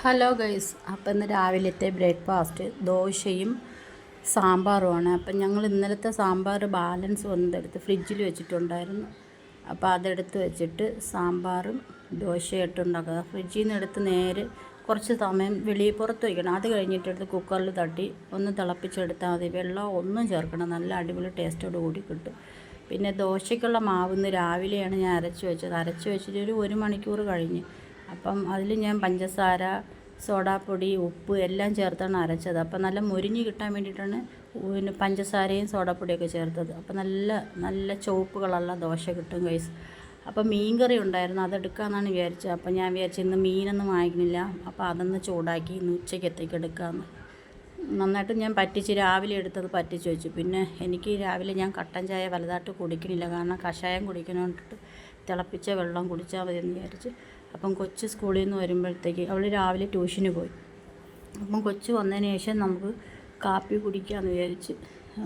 Hello guys അപ്പം ഇന്ന് രാവിലത്തെ ബ്രേക്ക്ഫാസ്റ്റ് ദോശയും സാമ്പാറുമാണ്. അപ്പം ഞങ്ങൾ ഇന്നലത്തെ സാമ്പാർ ബാലൻസ് വന്നതെടുത്ത് ഫ്രിഡ്ജിൽ വെച്ചിട്ടുണ്ടായിരുന്നു. അപ്പോൾ അതെടുത്ത് വെച്ചിട്ട് സാമ്പാറും ദോശയും ഇട്ടുണ്ടാക്കുക ഫ്രിഡ്ജിൽ നിന്ന് എടുത്ത് നേരെ കുറച്ച് സമയം വെളിയിൽ പുറത്ത് വയ്ക്കണം. അത് കഴിഞ്ഞിട്ടെടുത്ത് കുക്കറിൽ തട്ടി ഒന്ന് തിളപ്പിച്ചെടുത്താൽ മതി. വെള്ളം ഒന്നും ചേർക്കണം. നല്ല അടിപൊളി ടേസ്റ്റോട് കൂടി കിട്ടും. പിന്നെ ദോശയ്ക്കുള്ള മാവ് ഇന്ന് രാവിലെയാണ് ഞാൻ അരച്ച് വെച്ചത്. അരച്ച് വെച്ചിട്ട് ഒരു ഒരു മണിക്കൂർ കഴിഞ്ഞ്. അപ്പം അതിൽ ഞാൻ പഞ്ചസാര സോഡാപ്പൊടി ഉപ്പ് എല്ലാം ചേർത്താണ് അരച്ചത്. അപ്പം നല്ല മുരിഞ്ഞ് കിട്ടാൻ വേണ്ടിയിട്ടാണ് പിന്നെ പഞ്ചസാരയും സോഡാപ്പൊടിയൊക്കെ ചേർത്തത്. അപ്പം നല്ല നല്ല ചുവപ്പ് ദോശ കിട്ടും കൈസ് അപ്പം മീൻ കറി ഉണ്ടായിരുന്നു അതെടുക്കാമെന്നാണ് വിചാരിച്ചത്. അപ്പം ഞാൻ വിചാരിച്ചു ഇന്ന് മീനൊന്നും വാങ്ങിക്കുന്നില്ല. അപ്പോൾ അതൊന്ന് ചൂടാക്കി ഇന്ന് ഉച്ചയ്ക്കത്തേക്ക് എടുക്കാമെന്ന് നന്നായിട്ട് ഞാൻ പറ്റിച്ച് രാവിലെ എടുത്തത് പറ്റിച്ച് വെച്ചു. പിന്നെ എനിക്ക് രാവിലെ ഞാൻ കട്ടൻ ചായ വലുതായിട്ട് കുടിക്കണില്ല കാരണം കഷായം കുടിക്കണോണ്ടിട്ട് തിളപ്പിച്ച വെള്ളം കുടിച്ചാൽ മതി എന്ന് വിചാരിച്ച് അപ്പം കൊച്ച് സ്കൂളിൽ നിന്ന് വരുമ്പോഴത്തേക്ക് അവൾ രാവിലെ ട്യൂഷന് പോയി. അപ്പം കൊച്ച് വന്നതിന് ശേഷം നമുക്ക് കാപ്പി കുടിക്കാമെന്ന് വിചാരിച്ച്.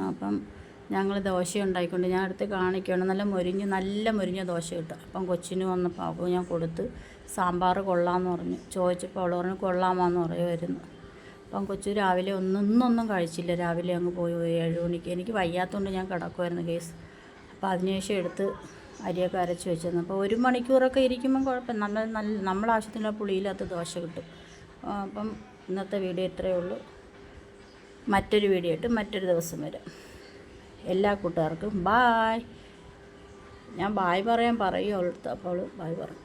അപ്പം ഞങ്ങൾ ദോശ ഉണ്ടായിക്കൊണ്ട് ഞാൻ അടുത്ത് കാണിക്കണം നല്ല മൊരിഞ്ഞ് നല്ല മൊരിഞ്ഞ ദോശ കിട്ടും. അപ്പം കൊച്ചിന് വന്നപ്പോൾ അവൾ ഞാൻ കൊടുത്ത് സാമ്പാർ കൊള്ളാമെന്ന് പറഞ്ഞു. ചോദിച്ചപ്പോൾ അവൾ പറഞ്ഞു കൊള്ളാമെന്ന് പറയുമായിരുന്നു. അപ്പം കൊച്ചു രാവിലെ ഒന്നും ഇന്നൊന്നും കഴിച്ചില്ല. രാവിലെ അങ്ങ് പോയി ഏഴ് മണിക്ക്. എനിക്ക് വയ്യാത്തതുകൊണ്ട് ഞാൻ കിടക്കുമായിരുന്നു കേസ്. അപ്പോൾ അതിനുശേഷം എടുത്ത് അരിയൊക്കെ അരച്ച് വെച്ചിരുന്നു. അപ്പോൾ ഒരു മണിക്കൂറൊക്കെ ഇരിക്കുമ്പം കുഴപ്പം. നല്ല നല്ല നമ്മുടെ ആവശ്യത്തിനുള്ള പുളിയില്ലാത്ത ദോശ കിട്ടും. അപ്പം ഇന്നത്തെ വീഡിയോ ഇത്രയേ ഉള്ളൂ. മറ്റൊരു വീഡിയോ ആയിട്ട് മറ്റൊരു ദിവസം വരാം. എല്ലാ കൂട്ടുകാർക്കും ബായ്. ഞാൻ ബായ് പറയാൻ പറയും അപ്പോൾ ബായ് പറഞ്ഞു